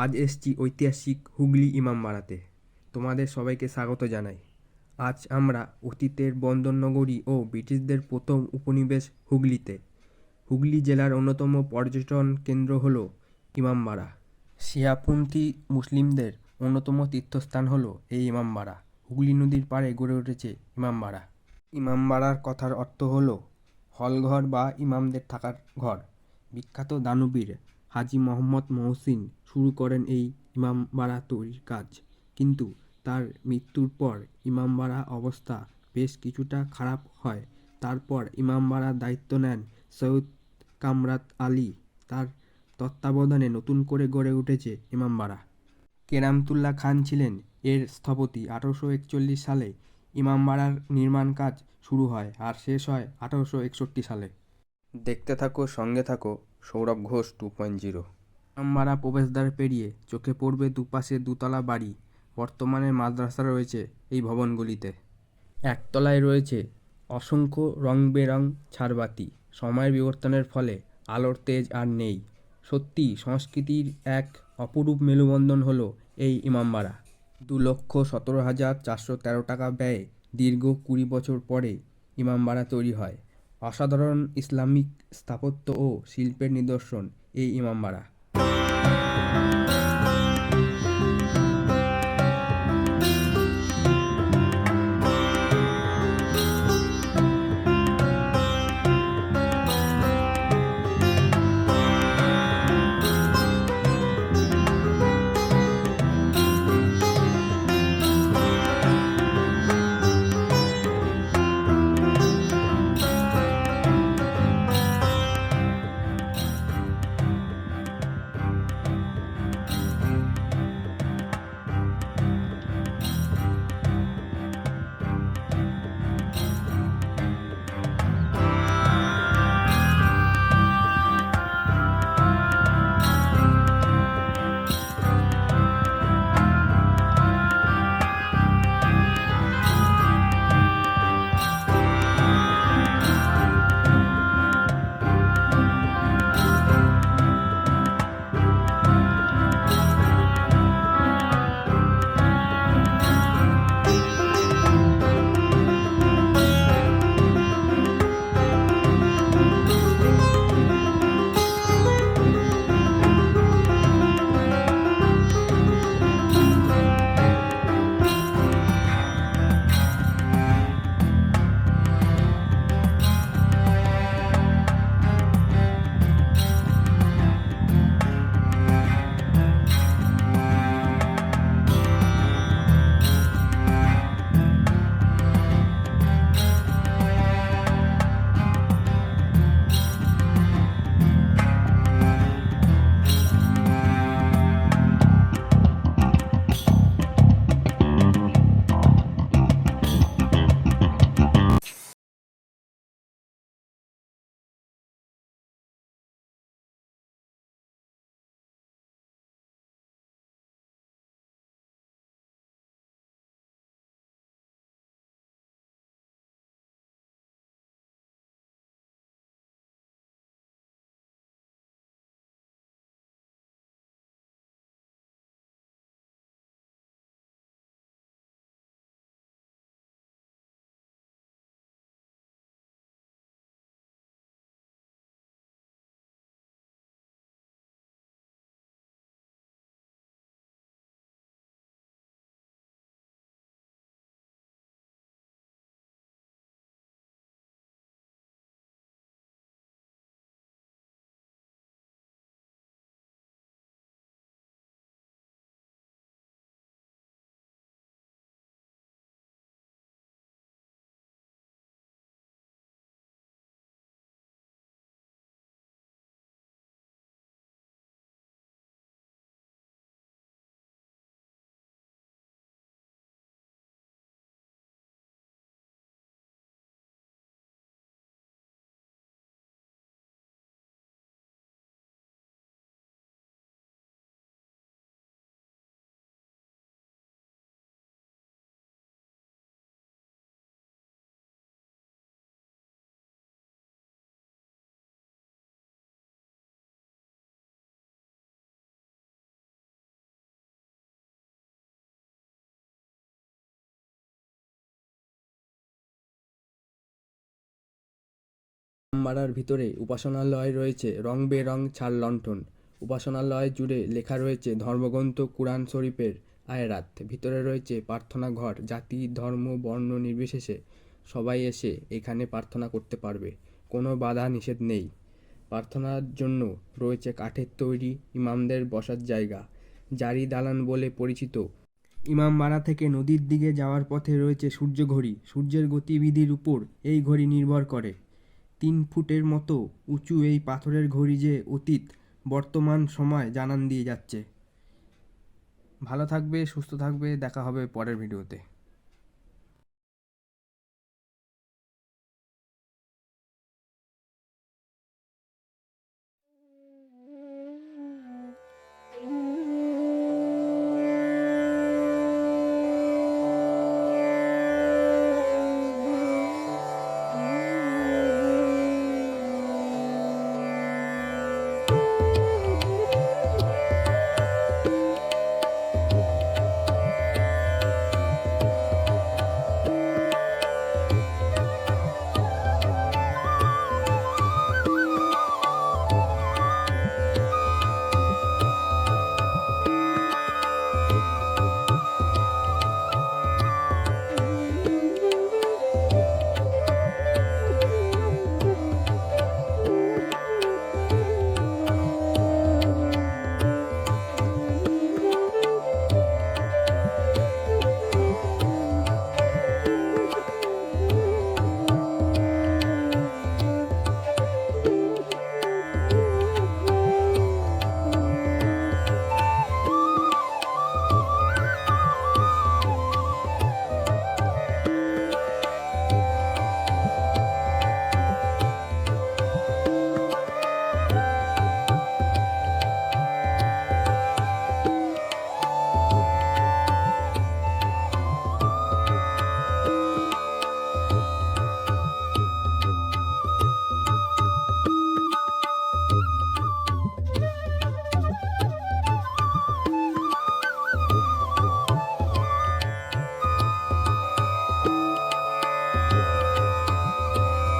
আজ এসছি ঐতিহাসিক হুগলি ইমামবাড়াতে তোমাদের সবাইকে স্বাগত জানাই। আজ আমরা অতীতের বন্দরনগরী ও ব্রিটিশদের প্রথম উপনিবেশ হুগলিতে। হুগলি জেলার অন্যতম পর্যটন কেন্দ্র হল ইমামবাড়া শিয়াপন্থী মুসলিমদের অন্যতম তীর্থস্থান হল এই ইমামবাড়া হুগলি নদীর পাড়ে গড়ে উঠেছে ইমামবাড়া ইমামবাড়ার কথার অর্থ হল হলঘর বা ইমামদের থাকার ঘর। বিখ্যাত দানবীর হাজী মোহাম্মদ মহসিন শুরু করেন এই ইমামবাড়া তৈরির কাজ। কিন্তু তার মৃত্যুর পর ইমামবাড়া অবস্থা বেশ কিছুটা খারাপ হয়। তারপর ইমামবাড়ার দায়িত্ব নেন সৈয়দ কামরাত আলী। তার তত্ত্বাবধানে নতুন করে গড়ে উঠেছে ইমামবাড়া কেরামতুল্লাহ খান ছিলেন এর স্থপতি। আঠারোশো একচল্লিশ সালে ইমামবাড়ার নির্মাণ কাজ শুরু হয় আর শেষ হয় আঠারোশো একষট্টি সালে। দেখতে থাকো, সঙ্গে থাকো। Sourav Ghosh two point zero Imambara প্রবেশদ্বার পেরিয়ে চোখে পড়বে দুপাশে দুতলা বাড়ি, বর্তমানে মাদ্রাসা রয়েছে এই ভবনগুলিতে। একতলায় রয়েছে অসংখ্য রং বেরং ছাড়বাতি সময়ের বিবর্তনের ফলে আলোর তেজ আর নেই। সত্যি, সংস্কৃতির এক অপরূপ মেলুবন্ধন হলো এই ইমামবাড়া। দু লক্ষ সতেরো হাজার চারশো তেরো টাকা ব্যয়ে দীর্ঘ কুড়ি বছর পরে ইমামবাড়া তৈরি হয়। অসাধারণ ইসলামিক স্থাপত্য ও শিল্পের নিদর্শন এই ইমামবাড়া। ইমামবাড়ার ভিতরে উপাসনালয় রয়েছে রং বেরং ছাড় লণ্ঠন। উপাসনালয় জুড়ে লেখা রয়েছে ধর্মগ্রন্থ কুরআন শরীফের আয়রাত। ভিতরে রয়েছে প্রার্থনা ঘর, জাতি, ধর্ম, বর্ণ নির্বিশেষে সবাই এসে এখানে প্রার্থনা করতে পারবে। কোনো বাধা নিষেধ নেই। প্রার্থনার জন্য রয়েছে কাঠের তৈরি, ইমামদের বসার জায়গা, জারি দালান বলে পরিচিত। ইমামবাড়া থেকে নদীর দিকে যাওয়ার পথে রয়েছে সূর্য ঘড়ি সূর্যের গতিবিধির উপর এই ঘড়ি নির্ভর করে। তিন ফুটের মতো উঁচু এই পাথরের ঘড়ি যে অতীত, বর্তমান সময় জানান দিয়ে যাচ্ছে। ভালো থাকবে, সুস্থ থাকবে, দেখা হবে পরের ভিডিওতে।